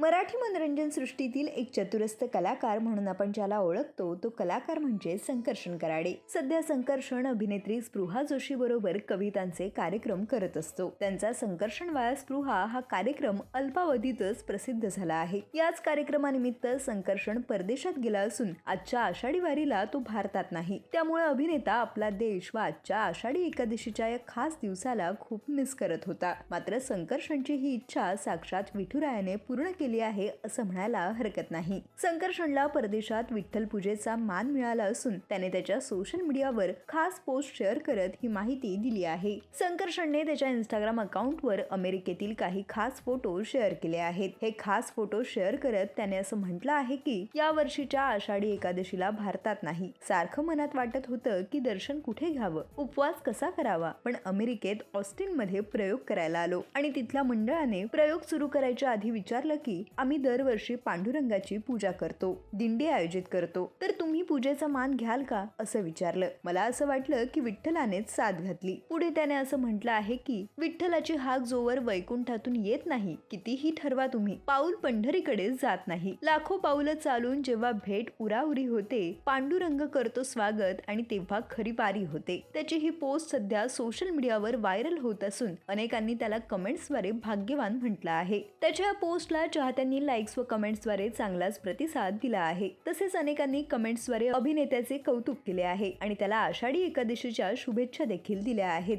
मराठी मनोरंजन सृष्टीतील एक चतुरस्थ कलाकार म्हणून आपण ज्याला ओळखतो तो कलाकार म्हणजे संकर्षण कराडे. सध्या संकर्षण अभिनेत्री स्पृहा जोशी बरोबर कवितांचे कार्यक्रम करत असतो. त्यांचा संकर्षण वाया स्पृहा हा कार्यक्रम अल्पावधीतच प्रसिद्ध झाला आहे. याच कार्यक्रमानिमित्त संकर्षण परदेशात गेला असून आजच्या आषाढी वारीला तो भारतात नाही. त्यामुळे अभिनेता आपला देश व आजच्या आषाढी एकादशीच्या या खास दिवसाला खूप मिस करत होता. मात्र संकर्षणची ही इच्छा साक्षात विठुरायाने पूर्ण केली आहे असं म्हणायला हरकत नाही. संकर्षणला परदेशात विठ्ठल पूजेचा मान मिळाला असून त्याने त्याच्या सोशल मीडियावर खास पोस्ट शेअर करत ही माहिती दिली आहे. संकर्षणने त्याच्या इंस्टाग्राम अकाउंटवर अमेरिकेतील काही खास फोटो शेअर केले आहेत. हे खास फोटो शेअर करत त्याने असं म्हटलं आहे की या वर्षीच्या आषाढी एकादशीला भारतात नाही. सारखं मनात वाटत होतं की दर्शन कुठे घ्यावं? उपवास कसा करावा? पण अमेरिकेत ऑस्टिनमध्ये प्रयोग करायला आलो आणि तिथल्या मंडळाने प्रयोग सुरू करायच्या आधी विचारलं की आम्ही दरवर्षी पांडुरंगाची पूजा करतो दिंडी आयोजित करतो. तर तुम्ही पूजेचा मान घ्याल का? असं विचारलं. मला असं वाटलं की विठ्ठलानेच साथ घातली. पुढे त्याने असं म्हटलं आहे की विठ्ठलाची हाक जोवर वैकुंठातून येत नाही कितीही ठरवा तुम्ही. पाऊल पंढरीकडे जात नाही. लाखो पाऊल चालून जेव्हा भेट उराउरी होते पांडुरंग करतो स्वागत आणि तेव्हा खरी पारी होते. त्याची ही पोस्ट सध्या सोशल मीडियावर व्हायरल होत असून अनेकांनी त्याला कमेंट्सद्वारे भाग्यवान म्हटलं आहे. त्याच्या पोस्टला चार चाहत्यांनी लाईक्स व कमेंट्सद्वारे चांगलाच प्रतिसाद दिला आहे. तसेच अनेकांनी कमेंट्सद्वारे अभिनेत्याचे कौतुक केले आहे आणि त्याला आषाढी एकादशीच्या शुभेच्छा देखील दिल्या आहेत.